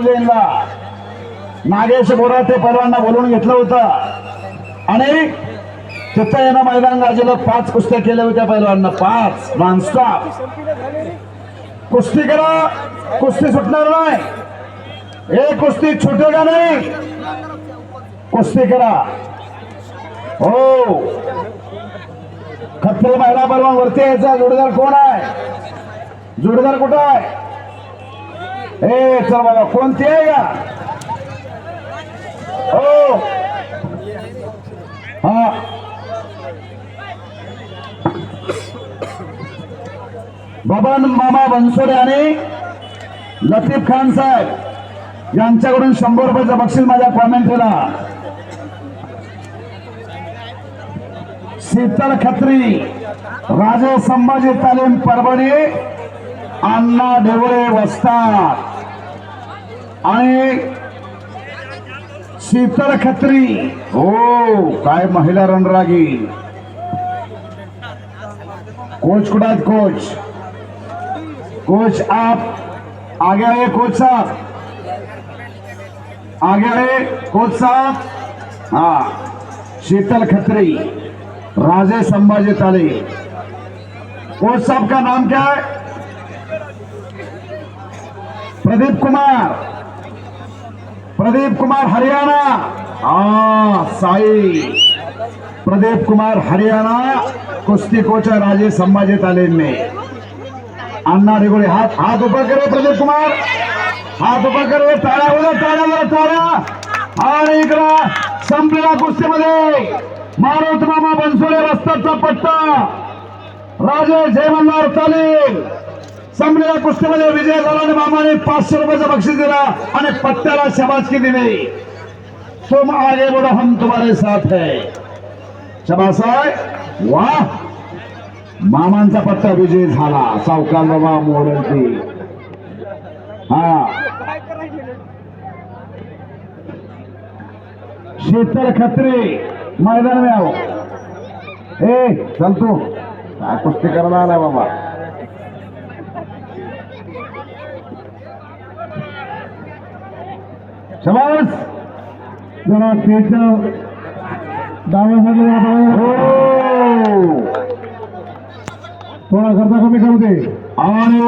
जैनला नागेश बोराटे परवांना बोलवून घेतलं होतं. आणि तिथं येणं मैदान गाजीला पाच कुस्त्या केल्या होत्या पहिल्यांना पाच. नॉनस्टॉप कुस्ती करा. कुस्ती सुटणार नाही. हे कुस्ती छुटेगा नाही? कुस्ती करा. हो. खत्री महिला परवा वरती यायचा जोडीदार कोण आहे? जोडीदार कुठं आहे? ए चल बाबा कोणती आहे का? हो. हा. बबन मामा बनसोडे आणि लतीफ खान साहेब यांच्याकडून शंभर रुपयाचं बक्षीस माझ्या कॉमेंट्रीला शीतल खत्री राजे संभाजी तालीम परभणी अण्णा ढेवळे वस्ताद. आणि शीतल खत्री. हो काय महिला रणरागी. कोच कुडात कोच. कोच आप. आगे आए कोच साहब आगे आए कोच साहब हाँ शीतल खत्री. राजे संभाजी ताले. कोच साहब का नाम क्या है? प्रदीप कुमार। प्रदीप कुमार हरियाणा। हाँ साई। प्रदीप कुमार हरियाणा। कुस्ती कोच है राजे संभाजी तालीम अण्णा रेगोळे हात हात उभा करे प्रदीप कुमार. हात उभा करे ताळ्या उद्या ताळ्या जरा टाळ्या. आणि इकडं संपलेला कुस्तीमध्ये. मारुत मामा बनसोडे रस्त्याचा पट्टा. राजे जयमल्लार तालीम. संपलेल्या कुस्तीमध्ये विजय झाला आणि मामाने पाचशे रुपयाचं बक्षीस दिला आणि पत्त्याला शबासकी दिली. तुम आगे बढ़ो हम तुम्हारे साथ है. शबास वा मामांचा पत्ता विजय झाला. सावकार बाबा मोडलची हा. शीतल खत्री मैदान में आओ. ए चल तू. काय कुस्ती करायला आला बाबा? शबास जरा त्याच्या डाव्यासाठी जरा हो. थोडा खर्च कमी करू दे आणि